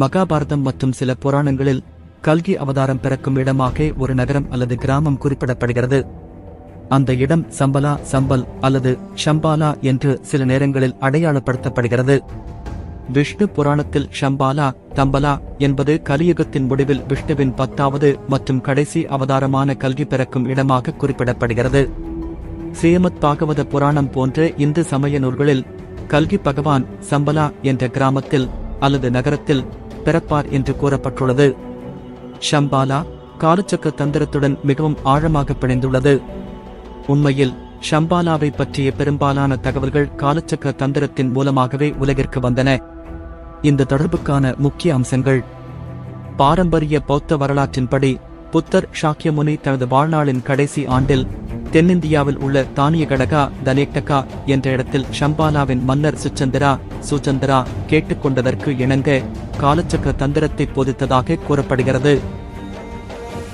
மகாபாரதம் மற்றும் சில புராணங்களில் கல்கி அவதாரம் பிறக்கும் இடமாக ஒரு நகரம் அல்லது கிராமம் குறிப்பிடப்படுகிறது. அந்த இடம் சம்பலா சம்பல் அல்லது ஷம்பாலா என்று சில நேரங்களில் அடையாளப்படுத்தப்படுகிறது. விஷ்ணு புராணத்தில் ஷம்பாலா தம்பலா என்பது கலியுகத்தின் முடிவில் விஷ்ணுவின் பத்தாவது மற்றும் கடைசி அவதாரமான கல்கி பிறக்கும் இடமாக குறிப்பிடப்படுகிறது. ஸ்ரீமத் பாகவத புராணம் போன்ற இந்து சமய நூல்களில் கல்கி பகவான் சம்பலா என்ற கிராமத்தில் அல்லது நகரத்தில் பிறப்பார் என்று கூறப்பட்டுள்ளது. ஷம்பாலா காலச்சக்க தந்திரத்துடன் மிகவும் ஆழமாக பிணைந்துள்ளது. உண்மையில் ஷம்பாலாவை பற்றிய பெரும்பாலான தகவல்கள் காலச்சக்க தந்திரத்தின் மூலமாகவே உலகிற்கு வந்தன. இந்த தொடர்புக்கான முக்கிய அம்சங்கள். பாரம்பரிய பௌத்த வரலாற்றின்படி புத்தர் ஷாக்கியமுனி தனது வாழ்நாளின் கடைசி ஆண்டில் தென்னிந்தியாவில் உள்ள தானியகடகா தனேட்டகா என்ற இடத்தில் ஷம்பாலாவின் மன்னர் சுச்சந்திரா சுச்சந்திரா கேட்டுக்கொண்டதற்கு இணங்க காலச்சக்கர தந்திரத்தை போதித்ததாக கூறப்படுகிறது.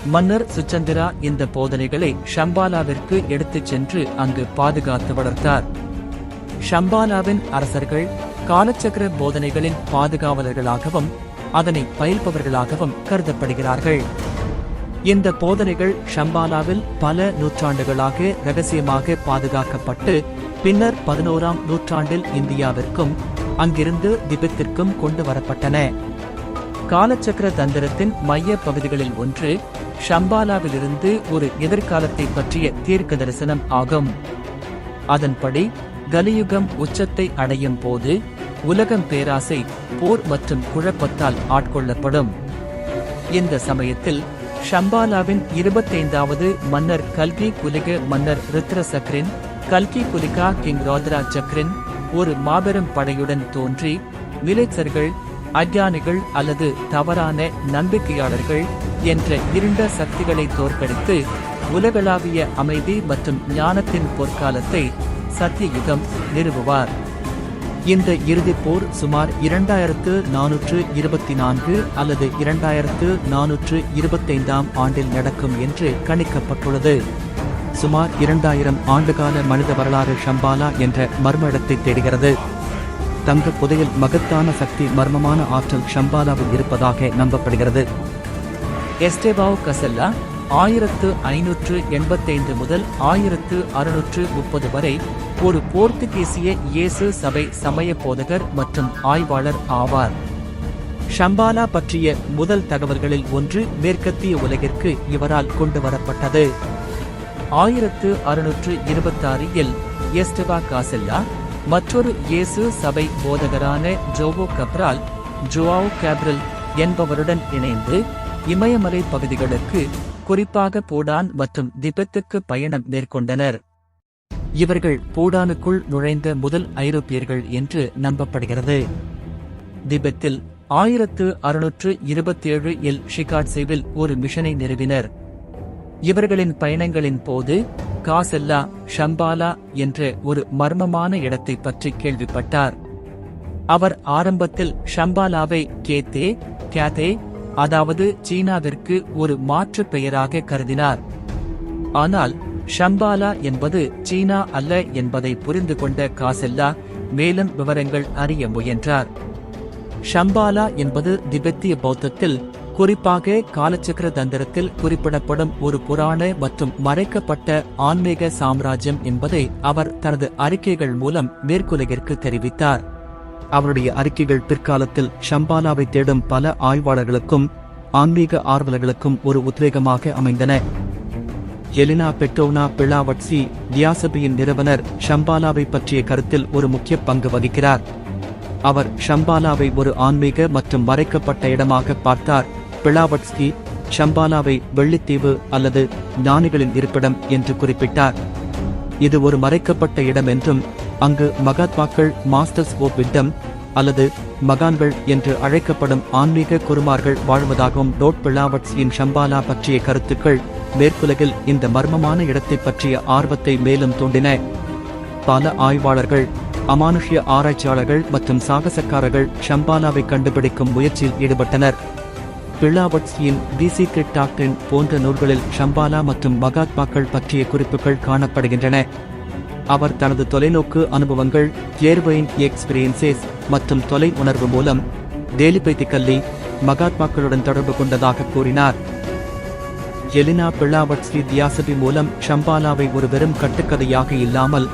மன்னர் சுச்சந்திரா இந்த போதனைகளை ஷம்பாலாவிற்கு எடுத்துச் சென்று அங்கு பாதுகாத்து வளர்த்தார். ஷம்பாலாவின் அரசர்கள் காலச்சக்கர போதனைகளின் பாதுகாவலர்களாகவும் அதனை பயில்பவர்களாகவும் கருதப்படுகிறார்கள். இந்த போதனைகள் ஷம்பாலாவில் பல நூற்றாண்டுகளாக ரகசியமாக பாதுகாக்கப்பட்டு பின்னர் பதினோராம் நூற்றாண்டில் இந்தியாவிற்கும் அங்கிருந்து திபெத்திற்கும் கொண்டு வரப்பட்டன. காலச்சக்கர தந்திரத்தின் மைய பகுதிகளில் ஒன்று ஷம்பாலாவிலிருந்து ஒரு எதிர்காலத்தை பற்றிய தீர்க்க தரிசனம் ஆகும். அதன்படி கலியுகம் உச்சத்தை அடையும் போது உலகம் பேராசை போர் மற்றும் குழப்பத்தால் ஆட்கொள்ளப்படும். இந்த சமயத்தில் ஷம்பாலாவின் இருபத்தைந்தாவது மன்னர் கல்கி குலிக மன்னர் ருத்ர சக்ரின் கல்கி குலிகா கிங் ரோத்ரா சக்ரின் ஒரு மாபெரும் படையுடன் தோன்றி மிலேச்சர்கள் அஜ்ஞானிகள் அல்லது தவறான நம்பிக்கையாளர்கள் என்ற இருண்ட சக்திகளை தோற்கடித்து உலகளாவிய அமைதி மற்றும் ஞானத்தின் பொற்காலத்தை சத்தியுகம் நிறுவுவார். இந்த இறுதிப் போர் சுமார் இரண்டாயிரத்து நானூற்று இருபத்தி நான்கு அல்லது இரண்டாயிரத்து நானூற்று இருபத்தைந்தாம் ஆண்டில் நடக்கும் என்று கணிக்கப்பட்டுள்ளது. சுமார் இரண்டாயிரம் ஆண்டுகால மனித வரலாறு ஷம்பாலா என்ற மர்ம இடத்தை தேடுகிறது. தங்க புதையில் மகத்தான சக்தி மர்மமான ஆற்றல் ஷம்பாலாவில் இருப்பதாக நம்பப்படுகிறது. எஸ்டேபாவ் கசல்லா ஆயிரத்து ஐநூற்று எண்பத்தைந்து முதல் ஆயிரத்து அறுநூற்று முப்பது வரை ஒரு போர்த்துகீசிய இயேசு சபை சமய போதகர் மற்றும் ஆய்வாளர் ஆவார். ஷம்பாலா பற்றிய முதல் தகவல்களில் ஒன்று மேற்கத்திய உலகிற்கு இவரால் கொண்டு வரப்பட்டது. ஆயிரத்து அறுநூற்று இருபத்தாறில் எஸ்டவா காசெல்லா மற்றொரு இயேசு சபை போதகரான ஜோவோ கப்ரால் ஜோஆவ் கேப்ரல் என்பவருடன் இணைந்து இமயமலை பகுதிகளுக்கு குறிப்பாக பூடான் மற்றும் திபெத்துக்கு பயணம் மேற்கொண்டனர். இவர்கள் பூடானுக்குள் நுழைந்த முதல் ஐரோப்பியர்கள் என்று நம்பப்படுகிறது. திபெத்தில் ஆயிரத்து அறுநூற்று இருபத்தேழு இல் ஷிகாட்சேவில் ஒரு மிஷனை நிறுவினர். இவர்களின் பயணங்களின் போது காசெல்லா ஷம்பாலா என்ற ஒரு மர்மமான இடத்தை பற்றி கேள்விப்பட்டார். அவர் ஆரம்பத்தில் ஷம்பாலாவை கேத்தே கேத்தே அதாவது சீனாவிற்கு ஒரு மாற்று பெயராக கருதினார். ஆனால் ஷம்பாலா என்பது சீனா அல்ல என்பதை புரிந்து கொண்ட காசெல்லா மேலும் விவரங்கள் அறிய முயன்றார். ஷம்பாலா என்பது திபெத்திய பௌத்தத்தில் குறிப்பாக காலச்சக்கர தந்திரத்தில் குறிப்பிடப்படும் ஒரு புராண மற்றும் மறைக்கப்பட்ட ஆன்மீக சாம்ராஜ்யம் என்பதை அவர் தனது அறிக்கைகள் மூலம் மேற்குலகிற்கு தெரிவித்தார். அவருடைய அறிக்கைகள் பிற்காலத்தில் ஷம்பாலாவை தேடும் பல ஆய்வாளர்களுக்கும் ஆன்மீக ஆர்வலர்களுக்கும் ஒரு உத்வேகமாக அமைந்தன. எலினா பெட்டோனா பிளாவட்சி தியாசபியின் நிறுவனர் ஷம்பாலாவை பற்றிய கருத்தில் ஒரு முக்கிய பங்கு வகிக்கிறார். அவர் ஷம்பாலாவை ஒரு ஆன்மீக மற்றும் மறைக்கப்பட்ட இடமாக பார்த்தார். பிளாவட்ஸ்கி ஷம்பாலாவை வெள்ளித்தீவு அல்லது ஞானிகளின் இருப்பிடம் என்று குறிப்பிட்டார். இது ஒரு மறைக்கப்பட்ட இடம் என்றும் அங்கு மகாத்மாக்கள் மாஸ்டர்ஸ் ஓ விட்டம் அல்லது மகான்கள் என்று அழைக்கப்படும் ஆன்மீக குருமார்கள் வாழ்வதாகவும் டோட் பிளாவட்ஸியின் ஷம்பாலா பற்றிய கருத்துக்கள் மேற்குலகில் இந்த மர்மமான இடத்தை பற்றிய ஆர்வத்தை மேலும் தூண்டின. பல ஆய்வாளர்கள் அமானுஷ்ய ஆராய்ச்சியாளர்கள் மற்றும் சாகசக்காரர்கள் ஷம்பாலாவை கண்டுபிடிக்கும் முயற்சியில் ஈடுபட்டனர். பிளாவட்ஸியின் தி சீக்ரெட் டாக்டின் போன்ற நூல்களில் ஷம்பாலா மற்றும் மகாத்மாக்கள் பற்றிய குறிப்புகள் காணப்படுகின்றன. அவர் தனது தொலைநோக்கு அனுபவங்கள் ஏர்வைன் எக்ஸ்பீரியன்சஸ் மற்றும் தொலை உணர்வு மூலம் தேலிபைத்திகல்லி மகாத்மாக்களுடன் தொடர்பு கொண்டதாக கூறினார். எலினா பிளாவட்ஸ்ரீ தியாசபி மூலம் ஷம்பாலாவை ஒரு வெறும் கட்டுக்கதையாக இல்லாமல்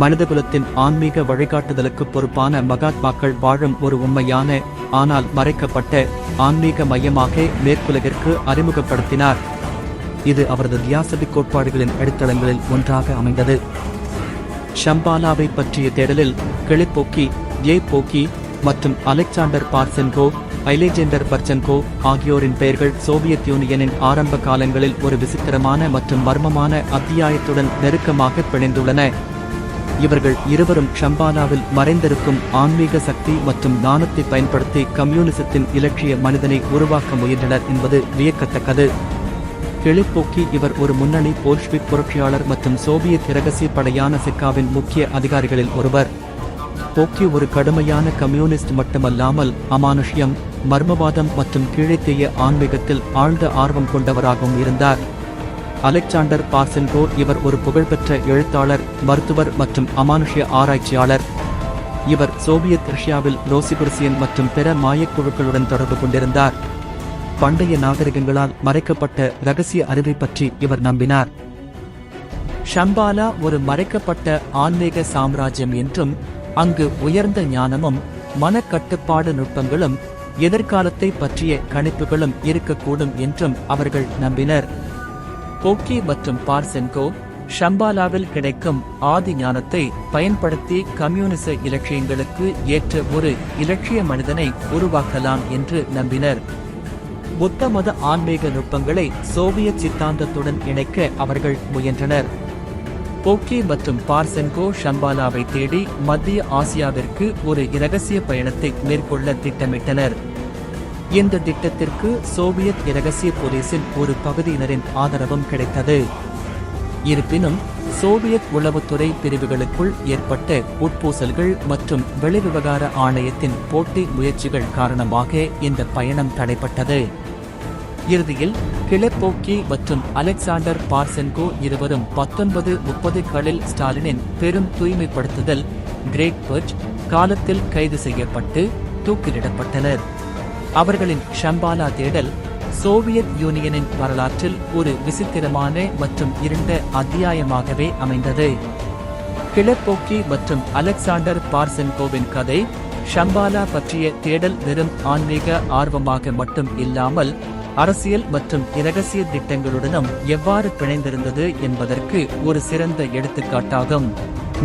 மனிதகுலத்தின் ஆன்மீக வழிகாட்டுதலுக்கு பொறுப்பான மகாத்மாக்கள் வாழும் ஒரு உண்மையான ஆனால் மறைக்கப்பட்ட ஆன்மீக மையமாக மேற்குலகிற்கு அறிமுகப்படுத்தினார். இது அவரது தியாசபி கோட்பாடுகளின் அடித்தளங்களில் ஒன்றாக அமைந்தது. ஷம்பாலாவை பற்றிய தேடலில் கிளிப்போக்கி ஏ போக்கி மற்றும் அலெக்சாண்டர் பார்சென்கோ ஐலேஜெண்டர் பர்ச்சன்கோ ஆகியோரின் பெயர்கள் சோவியத் யூனியனின் ஆரம்ப காலங்களில் ஒரு விசித்திரமான மற்றும் மர்மமான அத்தியாயத்துடன் நெருக்கமாக பிணைந்துள்ளன. இவர்கள் இருவரும் ஷம்பாலாவில் மறைந்திருக்கும் ஆன்மீக சக்தி மற்றும் ஞானத்தை பயன்படுத்தி கம்யூனிசத்தின் இலட்சிய மனிதனை உருவாக்க முயன்றனர் என்பது வியக்கத்தக்கது. கிளிப்போக்கி இவர் ஒரு முன்னணி போல்ஷ்விக் புரட்சியாளர் மற்றும் சோவியத் இரகசிய படையான சிக்காவின் முக்கிய அதிகாரிகளில் ஒருவர். போக்கி ஒரு கடுமையான கம்யூனிஸ்ட் மட்டுமல்லாமல் அமானுஷ்யம் மர்மவாதம் மற்றும் கீழைத்தேய ஆன்மீகத்தில் ஆழ்ந்த ஆர்வம் கொண்டவராகவும் இருந்தார். அலெக்சாண்டர் பார்சென்கோ இவர் ஒரு புகழ்பெற்ற எழுத்தாளர் மருத்துவர் மற்றும் அமானுஷ்ய ஆராய்ச்சியாளர். இவர் சோவியத் ரஷ்யாவில் ரோசிபுர்சியன் மற்றும் பிற மாயக்குழுக்களுடன் தொடர்பு கொண்டிருந்தார். பண்டைய நாகரிகங்களால் மறைக்கப்பட்ட ரகசிய அறிவை பற்றி இவர் நம்பினார். ஷம்பாலா ஒரு மறைக்கப்பட்ட ஆன்மீக சாம்ராஜ்யம் என்றும் அங்கு உயர்ந்த ஞானமும் மனக்கட்டுப்பாடு நுட்பங்களும் எதிர்காலத்தை பற்றிய கணிப்புகளும் இருக்கக்கூடும் என்றும் அவர்கள் நம்பினர். போக்கி மற்றும் பார்சென்கோ ஷம்பாலாவில் கிடைக்கும் ஆதி ஞானத்தை பயன்படுத்தி கம்யூனிச இலட்சியங்களுக்கு ஏற்ற ஒரு இலட்சிய மனிதனை உருவாக்கலாம் என்று நம்பினர். புத்த மத ஆன்மீக நுட்பங்களை சோவியத் சித்தாந்தத்துடன் இணைக்க அவர்கள் முயன்றனர். போக்கி மற்றும் பார்சென்கோ ஷம்பாலாவை தேடி மத்திய ஆசியாவிற்கு ஒரு இரகசிய பயணத்தை மேற்கொள்ள திட்டமிட்டனர். இந்த திட்டத்திற்கு சோவியத் இரகசிய போலீசின் ஒரு பகுதியினரின் ஆதரவும் கிடைத்தது? இருப்பினும் சோவியத் உளவுத்துறை பிரிவுகளுக்குள் ஏற்பட்ட உட்பூசல்கள் மற்றும் வெளிவிவகார ஆணையத்தின் போட்டி முயற்சிகள் காரணமாக இந்த பயணம் தடைப்பட்டது. இறுதியில் கிளப்போக்கி மற்றும் அலெக்சாண்டர் பார்சென்கோ இருவரும் பத்தொன்பது முப்பதுகளில் ஸ்டாலினின் பெரும் தூய்மைப்படுத்துதல் கிரேட் பர்ச் காலத்தில் கைது செய்யப்பட்டு தூக்கிலிடப்பட்டனர். அவர்களின் ஷம்பாலா தேடல் சோவியத் யூனியனின் வரலாற்றில் ஒரு விசித்திரமான மற்றும் இருண்ட அத்தியாயமாகவே அமைந்தது. கிளப்போக்கி மற்றும் அலெக்சாண்டர் பார்சென்கோவின் கதை ஷம்பாலா பற்றிய தேடல் வெறும் ஆன்மீக ஆர்வமாக மட்டும் இல்லாமல் அரசியல் மற்றும் இரகசிய திட்டங்களுடனும் எவ்வாறு பிணைந்திருந்தது என்பதற்கு ஒரு சிறந்த எடுத்துக்காட்டாகும்.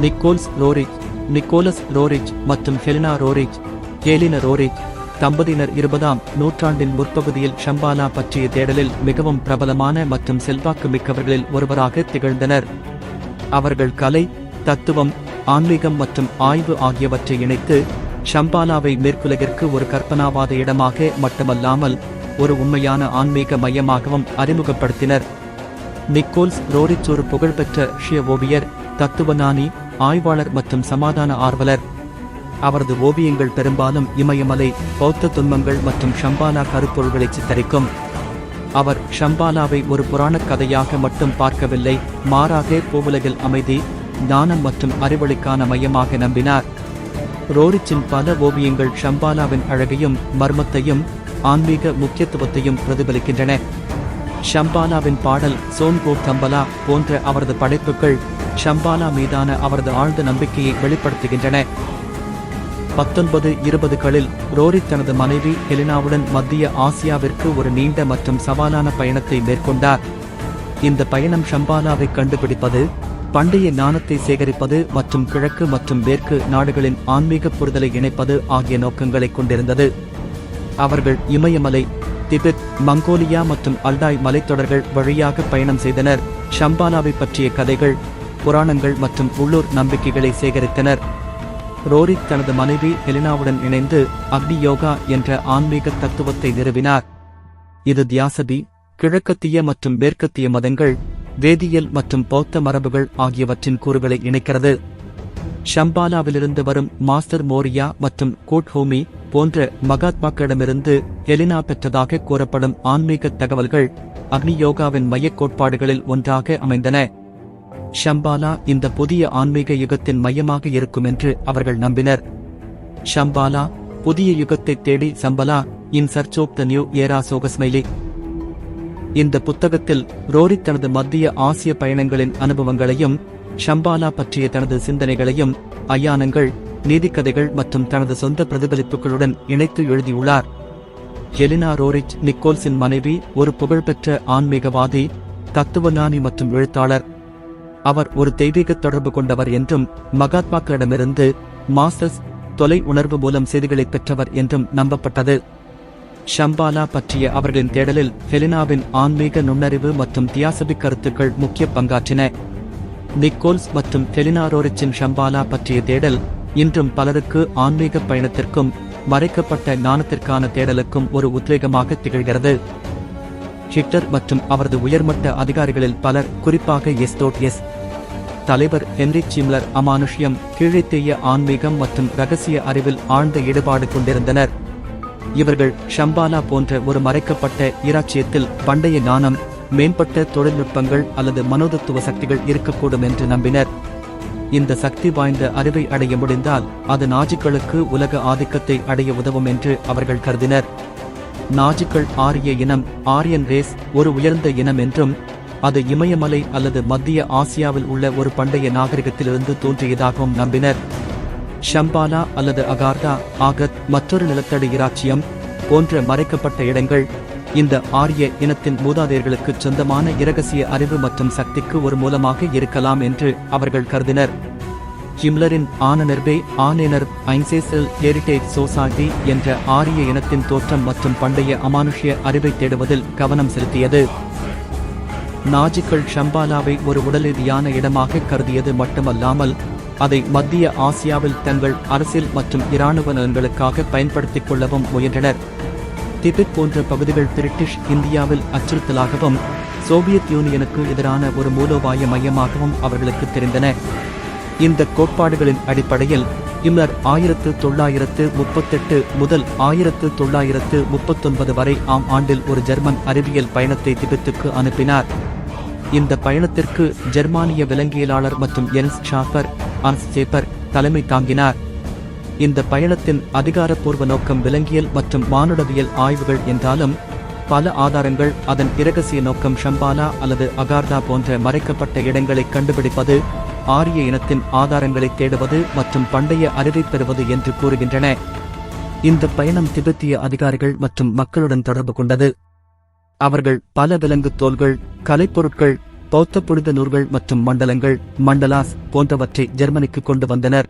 நிக்கோல்ஸ் ரோரிச் நிக்கோலஸ் ரோரிச் மற்றும் ஹெலினா ரோரிக் கேலின ரோரிக் தம்பதியினர் இருபதாம் நூற்றாண்டின் முற்பகுதியில் ஷம்பாலா பற்றிய தேடலில் மிகவும் பிரபலமான மற்றும் செல்வாக்கு மிக்கவர்களில் ஒருவராக திகழ்ந்தனர். அவர்கள் கலை தத்துவம் ஆன்மீகம் மற்றும் ஆய்வு ஆகியவற்றை இணைத்து ஷம்பாலாவை மேற்குலகிற்கு ஒரு கற்பனாவாத இடமாக மட்டுமல்லாமல் ஒரு உண்மையான ஆன்மீக மையமாகவும் அறிமுகப்படுத்தினர். நிக்கோல்ஸ் ரோரிச் ஒரு புகழ்பெற்ற ஷிய ஓவியர் தத்துவஞானி ஆய்வாளர் மற்றும் சமாதான ஆர்வலர். அவரது ஓவியங்கள் பெரும்பாலும் இமயமலை பௌத்த துன்பங்கள் மற்றும் ஷம்பாலா கருப்பொருள்களை சித்தரிக்கும். அவர் ஷம்பாலாவை ஒரு புராணக் கதையாக மட்டும் பார்க்கவில்லை மாறாக பூவுலகில் அமைதி ஞானம் மற்றும் அறிவொளிக்கான மையமாக நம்பினார். ரோரிச்சின் பல ஓவியங்கள் ஷம்பாலாவின் அழகையும் மர்மத்தையும் ஆன்மீக முக்கியத்துவத்தையும் பிரதிபலிக்கின்றன. ஷம்பாலாவின் பாடல் சோன்கோ தம்பலா போன்ற அவரது படைப்புகள் ஷம்பாலா மீதான அவரது ஆழ்ந்த நம்பிக்கையை வெளிப்படுத்துகின்றன. பத்தொன்பது இருபதுகளில் ரோரி தனது மனைவி ஹெலினாவுடன் மத்திய ஆசியாவிற்கு ஒரு நீண்ட மற்றும் சவாலான பயணத்தை மேற்கொண்டார். இந்த பயணம் ஷம்பாலாவை கண்டுபிடிப்பது பண்டைய ஞானத்தை சேகரிப்பது மற்றும் கிழக்கு மற்றும் மேற்கு நாடுகளின் ஆன்மீக புரிதலை இணைப்பது ஆகிய நோக்கங்களை கொண்டிருந்தது. அவர்கள் இமயமலை திபெத் மங்கோலியா மற்றும் அல்டாய் மலைத்தொடர்கள் வழியாக பயணம் செய்தனர். ஷம்பாலாவை பற்றிய கதைகள் புராணங்கள் மற்றும் உள்ளூர் நம்பிக்கைகளை சேகரித்தனர். ரோரிக் தனது மனைவி ஹெலினாவுடன் இணைந்து அக்னி யோகா என்ற ஆன்மீக தத்துவத்தை நிறுவினார். இது தியாசபி கிழக்கத்திய மற்றும் மேற்கத்திய மதங்கள் வேதியியல் மற்றும் பௌத்த மரபுகள் ஆகியவற்றின் கூறுகளை இணைக்கிறது. ஷம்பாலாவிலிருந்து வரும் மாஸ்டர் மோரியா மற்றும் கோட்ஹோமி போன்ற மகாத்மாக்களிடமிருந்து எலினா பெற்றதாக கூறப்படும் ஆன்மீக தகவல்கள் அக்னி யோகாவின் மையக் கோட்பாடுகளில் ஒன்றாக அமைந்தன. ஷம்பாலா இந்த புதிய ஆன்மீக யுகத்தின் மையமாக இருக்கும் என்று அவர்கள் நம்பினர். ஷம்பாலா புதிய யுகத்தை தேடி Shambhala in search of the new era சோகஸ்மைலி இந்த புத்தகத்தில் ரோரி தனது மத்திய ஆசிய பயணங்களின் அனுபவங்களையும் ஷம்பாலா பற்றிய தனது சிந்தனைகளையும் அயானங்கள் நீதிக்கதைகள் மற்றும் தனது சொந்த பிரதிபலிப்புகளுடன் இணைத்து எழுதியுள்ளார். எலினா ரோரிச் நிக்கோல்ஸின் மனைவி ஒரு புகழ்பெற்ற ஆன்மீகவாதி தத்துவஞானி மற்றும் எழுத்தாளர். அவர் ஒரு தெய்வீக தொடர்பு கொண்டவர் என்றும் மகாத்மாக்களிடமிருந்து மாசஸ் தொலை உணர்வு மூலம் செய்திகளை பெற்றவர் என்றும் நம்பப்பட்டது. ஷம்பாலா பற்றிய அவர்களின் தேடலில் ஹெலினாவின் ஆன்மீக நுண்ணறிவு மற்றும் தியாசபிக் கருத்துக்கள் முக்கிய பங்காற்றின. நிக்கோல்ஸ் மற்றும் ஹெலினா ரோரிச்சின் ஷம்பாலா பற்றிய தேடல் இன்றும் பலருக்கு ஆன்மீக பயணத்திற்கும் மறைக்கப்பட்ட ஞானத்திற்கான தேடலுக்கும் ஒரு உத்வேகமாக திகழ்கிறது. ஹிட்லர் மற்றும் அவரது உயர்மட்ட அதிகாரிகளில் பலர் குறிப்பாக எஸ்டோட் எஸ் தலைவர் ஹென்ரி சிம்லர் அமானுஷ்யம் கீழைத்தேய ஆன்மீகம் மற்றும் ரகசிய அறிவில் ஆழ்ந்த ஈடுபாடு கொண்டிருந்தனர். இவர்கள் ஷம்பாலா போன்ற ஒரு மறைக்கப்பட்ட இராச்சியத்தில் பண்டைய ஞானம் மேம்பட்ட தொழில்நுட்பங்கள் அல்லது மனோதத்துவ சக்திகள் இருக்கக்கூடும் என்று நம்பினர். இந்த சக்தி வாய்ந்த அறிவை அடைய முடிந்தால் அது நாஜிக்களுக்கு உலக ஆதிக்கத்தை அடைய உதவும் என்று அவர்கள் கருதினர். நாஜிக்கள் ஆரிய இனம் ஆரியன் ரேஸ் ஒரு உயர்ந்த இனம் என்றும் அது இமயமலை அல்லது மத்திய ஆசியாவில் உள்ள ஒரு பண்டைய நாகரிகத்திலிருந்து தோன்றியதாகவும் நம்பினர். ஷம்பாலா அல்லது அகார்டா ஆகத் மற்றொரு நிலத்தடி இராச்சியம் போன்ற மறைக்கப்பட்ட இடங்கள் இந்த ஆரிய இனத்தின் மூதாதையர்களுக்கு சொந்தமான இரகசிய அறிவு மற்றும் சக்திக்கு ஒரு மூலமாக இருக்கலாம் என்று அவர்கள் கருதினர். ஜிம்லரின் ஆனனர்பே ஆனேனர் ஐன்சேசல் ஹெரிடேஜ் சொசைட்டி என்ற ஆரிய இனத்தின் தோற்றம் மற்றும் பண்டைய அமானுஷ்ய அறிவை தேடுவதில் கவனம் செலுத்தியது. நாஜிக்கள் ஷம்பாலாவை ஒரு உடலீதியான இடமாக கருதியது மட்டுமல்லாமல் அதை மத்திய ஆசியாவில் தங்கள் அரசியல் மற்றும் இராணுவ நலன்களுக்காக பயன்படுத்திக் கொள்ளவும் முயன்றனர். திபெத் போன்ற பகுதிகள் பிரிட்டிஷ் இந்தியாவில் அச்சுறுத்தலாகவும் சோவியத் யூனியனுக்கு எதிரான ஒரு மூலோபாய மையமாகவும் அவர்களுக்கு தெரிந்தன. இந்த கோட்பாடுகளின் அடிப்படையில் இம்னர் ஆயிரத்து தொள்ளாயிரத்து முப்பத்தெட்டு முதல் ஆயிரத்து தொள்ளாயிரத்து முப்பத்தொன்பது வரை ஆம் ஆண்டில் ஒரு ஜெர்மன் அறிவியல் பயணத்தை திபெத்துக்கு அனுப்பினார். இந்த பயணத்திற்கு ஜெர்மானிய விலங்கியலாளர் மற்றும் என்ஸ் ஷாஃபர் அன்ஸ் சேப்பர் தலைமை தாங்கினார். இந்த பயணத்தின் அதிகாரப்பூர்வ நோக்கம் விலங்கியல் மற்றும் மானுடவியல் ஆய்வுகள் என்றாலும் பல ஆதாரங்கள் அதன் இரகசிய நோக்கம் ஷம்பாலா அல்லது அகார்தா போன்ற மறைக்கப்பட்ட இடங்களை கண்டுபிடிப்பது ஆரிய இனத்தின் ஆதாரங்களை தேடுவது மற்றும் பண்டைய அறிவை பெறுவது என்று கூறுகின்றன. இந்த பயணம் திபெத்திய அதிகாரிகள் மற்றும் மக்களுடன் தொடர்பு கொண்டது. அவர்கள் பல விலங்கு தோல்கள் கலைப்பொருட்கள் பௌத்த புனித நூல்கள் மற்றும் மண்டலங்கள் மண்டலாஸ் போன்றவற்றை ஜெர்மனிக்கு கொண்டு வந்தனர்.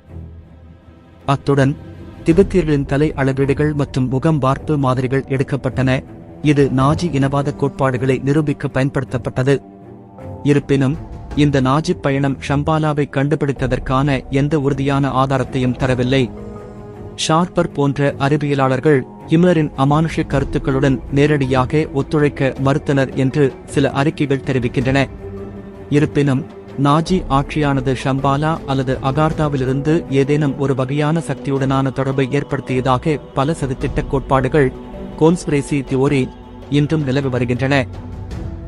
அத்துடன் திபெத்தியர்களின் தலை அளவீடுகள் மற்றும் முகம் வார்ப்பு மாதிரிகள் எடுக்கப்பட்டன. இது நாஜி இனவாத கோட்பாடுகளை நிரூபிக்க பயன்படுத்தப்பட்டது. இருப்பினும் இந்த நாஜி பயணம் ஷம்பாலாவை கண்டுபிடித்ததற்கான எந்த உறுதியான ஆதாரத்தையும் தரவில்லை. ஷார்பர் போன்ற அறிவியலாளர்கள் ஹிம்லரின் அமானுஷ கருத்துக்களுடன் நேரடியாக ஒத்துழைக்க மறுத்தனர் என்று சில அறிக்கைகள் தெரிவிக்கின்றன. இருப்பினும் நாஜி ஆட்சியானது ஷம்பாலா அல்லது அகார்தாவிலிருந்து ஏதேனும் ஒரு வகையான சக்தியுடனான தொடர்பை ஏற்படுத்தியதாக பல சதித்திட்ட கோட்பாடுகள் கோன்ஸ்பிரேசி தியோரி இன்றும் நிலவி வருகின்றன.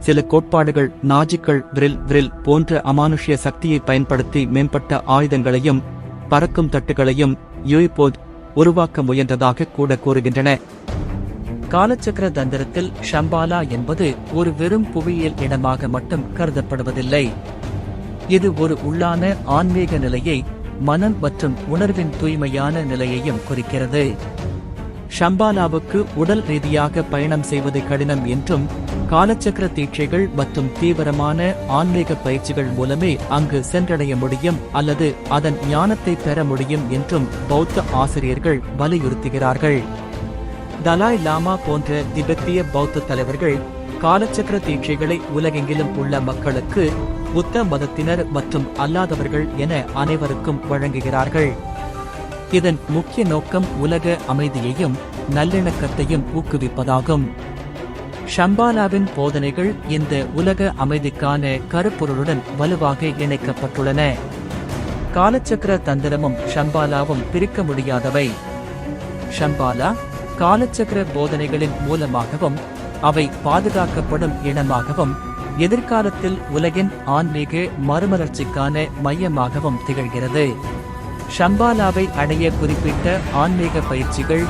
சில கோட்பாடுகள் நாஜிக்கள் விரில் விரில் போன்ற அமானுஷ்ய சக்தியை பயன்படுத்தி மேம்பட்ட ஆயுதங்களையும் பறக்கும் தட்டுகளையும் யூஇபோத் உருவாக்க முயன்றதாக கூட கூறுகின்றன. காலச்சக்கர தந்திரத்தில் ஷம்பாலா என்பது ஒரு வெறும் புவியியல் இடமாக மட்டும் கருதப்படுவதில்லை. இது ஒரு உள்ளான ஆன்மீக நிலையை மனம் மற்றும் உணர்வின் தூய்மையான நிலையையும் குறிக்கிறது. ஷம்பாலாவுக்கு உடல் ரீதியாக பயணம் செய்வது கடினம் என்றும் காலச்சக்கர தீட்சைகள் மற்றும் தீவிரமான ஆன்மீக பயிற்சிகள் மூலமே அங்கு சென்றடைய முடியும் அல்லது அதன் ஞானத்தை பெற முடியும் என்றும் பௌத்த ஆசிரியர்கள் வலியுறுத்துகிறார்கள். தலாய் லாமா போன்ற திபெத்திய பௌத்த தலைவர்கள் காலச்சக்கர தீட்சைகளை உலகெங்கிலும் உள்ள மக்களுக்கு புத்த மதத்தினர் மற்றும் அல்லாதவர்கள் என அனைவருக்கும் வழங்குகிறார்கள். இதன் முக்கிய நோக்கம் உலக அமைதியையும் நல்லிணக்கத்தையும் ஊக்குவிப்பதாகும். ஷம்பாலாவின் போதனைகள் இந்த உலக அமைதிக்கான கருப்பொருளுடன் வலுவாக இணைக்கப்பட்டுள்ளன. காலச்சக்கர தந்திரமும் ஷம்பாலாவும் பிரிக்க முடியாதவை. ஷம்பாலா காலச்சக்கர போதனைகளின் மூலமாகவும் அவை பாதுகாக்கப்படும் இடமாகவும் எதிர்காலத்தில் உலகின் ஆன்மீக மறுமலர்ச்சிக்கான மையமாகவும் திகழ்கிறது. ஷம்பாலாவை அடைய குறிப்பிட்ட ஆன்மீக பயிற்சிகள்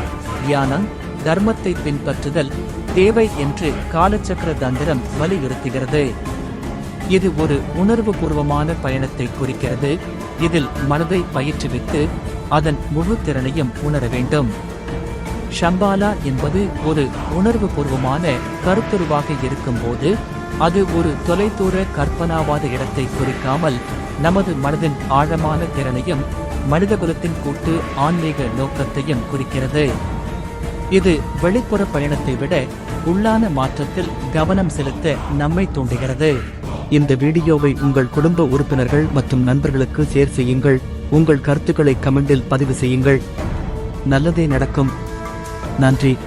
தியானம் தர்மத்தை பின்பற்றுதல் தேவை என்று காலச்சக்கர தந்திரம் வலியுறுத்துகிறது. இது ஒரு உணர்வுபூர்வமான பயணத்தை குறிக்கிறது. இதில் மனதை பயிற்றுவித்து அதன் முழு திறனையும் உணர வேண்டும். ஷம்பாலா என்பது ஒரு உணர்வுபூர்வமான கருத்துருவாக இருக்கும்போது அது ஒரு தொலைதூர கற்பனாவாத இடத்தை குறிக்காமல் நமது மனதின் ஆழமான திறனையும் மனிதகுலத்தின் கூட்டு ஆன்மீக நோக்கத்தையும் குறிக்கிறது. இது வெளிப்புற பயணத்தை விட உள்ளான மாற்றத்தில் கவனம் செலுத்த நம்மை தூண்டுகிறது. இந்த வீடியோவை உங்கள் குடும்ப உறுப்பினர்கள் மற்றும் நண்பர்களுக்கு ஷேர் செய்யுங்கள். உங்கள் கருத்துக்களை கமெண்டில் பதிவு செய்யுங்கள். நல்லதே நடக்கும். நன்றி.